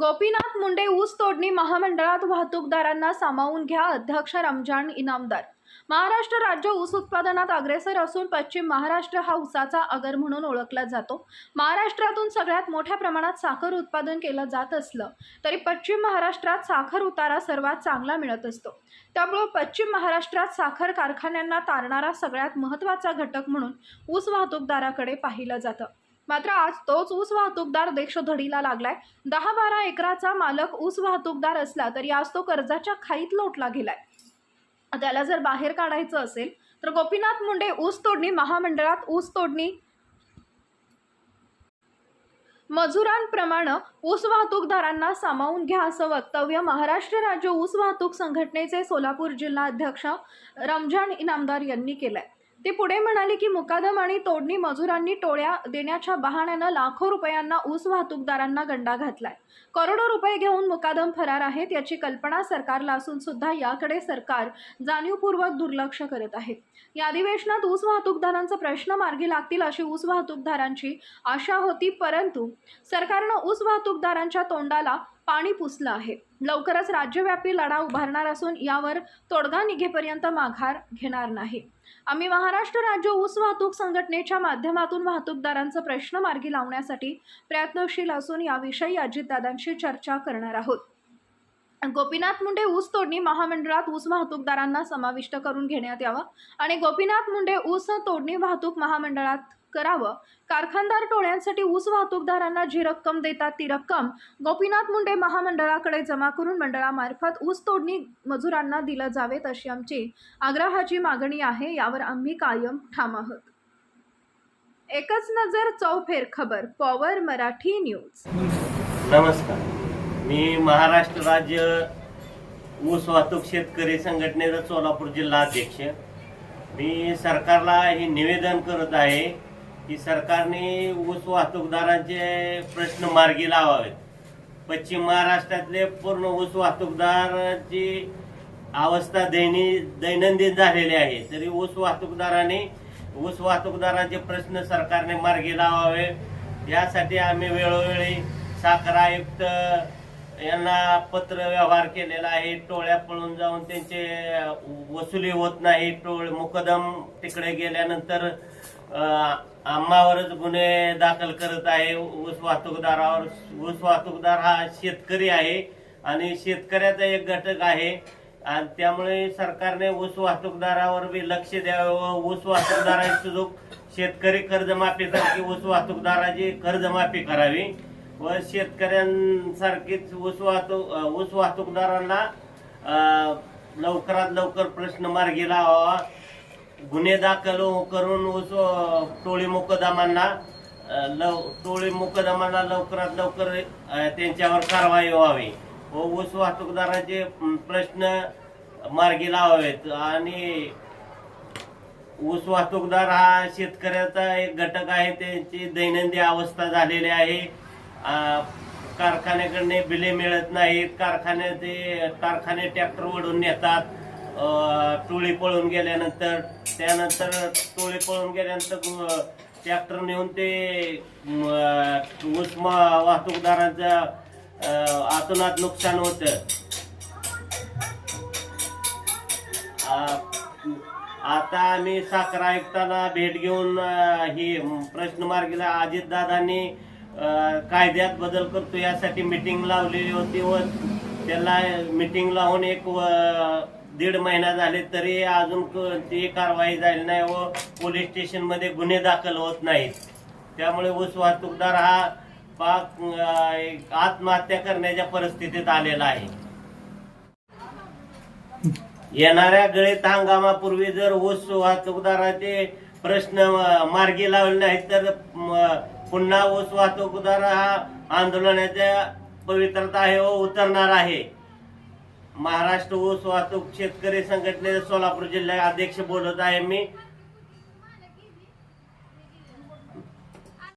गोपीनाथ मुंडे ऊस तोडणी महामंडळात वाहतूकदारांना सामावून घ्या अध्यक्ष रमजान इनामदार. महाराष्ट्र राज्य ऊस उत्पादनात अग्रेसर असून पश्चिम महाराष्ट्र हा ऊसाचा अगर म्हणून ओळखला जातो. महाराष्ट्रातून सगळ्यात मोठ्या प्रमाणात साखर उत्पादन केलं जात असलं तरी पश्चिम महाराष्ट्रात साखर उतारा सर्वात चांगला मिळत असतो. त्यामुळं पश्चिम महाराष्ट्रात साखर कारखान्यांना तारणारा सगळ्यात महत्त्वाचा घटक म्हणून ऊस वाहतूकदाराकडे पाहिलं जातं. मात्र आज तोच ऊस वाहतूकदार देशधडीला लागलाय. दहा बारा एकराचा मालक ऊस वाहतूकदार असला तरी आज तो कर्जाच्या खाईत लोटला गेलाय. त्याला जर बाहेर काढायचं असेल तर गोपीनाथ मुंडे ऊस तोडणी महामंडळात ऊस तोडणी मजुरांप्रमाणे ऊस वाहतूकदारांना सामावून घ्या असं वक्तव्य महाराष्ट्र राज्य ऊस वाहतूक संघटनेचे सोलापूर जिल्हा अध्यक्ष रमजान इनामदार यांनी केलंय. ते पुढे म्हणाले की मुकादम आणि तोडणी मजुरांनी टोळ्या देण्याच्या बहाण्यानं लाखो रुपयांना ऊस वाहतूकदारांना गंडा घातलाय. करोडो रुपये घेऊन मुकादम फरार आहेत याची कल्पना सरकारला असून सुद्धा याकडे सरकार जाणीवपूर्वक दुर्लक्ष करत आहे. या अधिवेशनात ऊस वाहतूकदारांचा प्रश्न मार्गी लागतील अशी ऊस वाहतूकदारांची आशा होती परंतु सरकारनं ऊस वाहतूकदारांच्या तोंडाला पाणी पुसलं आहे. लवकरच राज्यव्यापी लढा उभारणार असून यावर तोडगा निघेपर्यंत माघार घेणार नाही. आम्ही महाराष्ट्र राज्य ऊस वाहतूक संघटनेच्या माध्यमातून वाहतूकदारांचा प्रश्न मार्गी लावण्यासाठी प्रयत्नशील असून याविषयी अजितदादांशी चर्चा करणार आहोत. गोपीनाथ मुंडे ऊस तोडणी महामंडळात ऊस वाहतूकदारांना समाविष्ट करून घेण्यात यावं आणि गोपीनाथ मुंडे ऊस तोडणी वाहतूक महामंडळात करावं. कारखानदार टोळ्यांसाठी ऊस वाहतूकदारांना जी रक्कम देतात ती रक्कम गोपीनाथ मुंडे महामंडळाकडे जमा करून मंडळामार्फत ऊस तोडणी मजुरांना दिलं जावेत अशी आमची आग्रहाची मागणी आहे. यावर आम्ही कायम ठाम आहोत. एकच नजर चौफेर खबर. Power Marathi news. नमस्कार. मी महाराष्ट्र राज्य ऊस वाहतूक शेतकरी संघटनेचा सोलापूर जिल्हा अध्यक्ष. मी सरकारला हे निवेदन करत आहे की सरकारने ऊस वाहतूकदारांचे प्रश्न मार्गी लावावेत. पश्चिम महाराष्ट्रातले पूर्ण ऊस वाहतूकदारांची अवस्था दैनी दैनंदिन झालेली आहे. तरी ऊस वाहतूकदारांनी ऊस वाहतूकदारांचे प्रश्न सरकारने मार्गी लावावे. यासाठी आम्ही वेळोवेळी साखर आयुक्त यांना पत्र व्यवहार केलेला आहे. टोळ्या पळून जाऊन त्यांचे वसुली होत नाही. टोळ मुकदम तिकडे गेल्यानंतर आम्हावरच गुन्हे दाखल करत आहे. ऊस वाहतूकदारावर ऊस वाहतूकदार हा शेतकरी आहे आणि शेतकऱ्याचा एक घटक आहे. आणि त्यामुळे सरकारने ऊस वाहतूकदारावर बी लक्ष द्यावं व ऊस वाहतूकदाराची जो शेतकरी कर्जमाफीसारखी ऊस वाहतूकदाराची कर्जमाफी करावी व शेतकऱ्यांसारखीच ऊस वाहतूक ऊस वाहतूकदारांना लवकरात लवकर प्रश्न मार्गी लावावा. गुन्हे दाखल करून ऊस टोळी मुकदमांना लव टोळी मुकदमांना लवकरात लवकर त्यांच्यावर कारवाई व्हावी. व ऊस वाहतूकदारांचे प्रश्न मार्गी लावावेत. आणि ऊस वाहतूकदार हा शेतकऱ्याचा एक घटक आहे. त्यांची दैनंदिन अवस्था झालेली आहे. आ, कारखान्याकडने बिले मिळत नाहीत. कारखान्याचे कारखाने ट्रॅक्टर ओढून नेतात. टोळी पळून गेल्यानंतर त्यानंतर टोळे पळून गेल्यानंतर ट्रॅक्टर नेऊन ते ऊस वाहतूकदारांचं आतोनात नुकसान होतं. आता आम्ही साखर आयुक्तांना भेट घेऊन ही प्रश्न मार्गीला अजितदादांनी दादांनी कायद्यात बदल करतो यासाठी मिटिंग लावलेली होती व त्याला मिटिंग लावून एक दीड महिना झाले तरी अजून कोणतीही कारवाई झाली नाही व पोलीस स्टेशनमध्ये गुन्हे दाखल होत नाहीत. त्यामुळे ऊस वाहतूकदार हा पाक आत्महत्या करण्याच्या परिस्थितीत आलेला आहे. येणाऱ्या गळीत हंगामापूर्वी जर ऊस वाहतूकदाराचे प्रश्न मार्गी लावले नाहीत तर पुन्हा ऊस वाहतूकदार हा आंदोलनाच्या पवित्रता आहे व उतरणार आहे. महाराष्ट्र ऊस वाहतूक शेतकरी संघटनेचे सोलापूर जिल्हा अध्यक्ष बोलत आहे मी.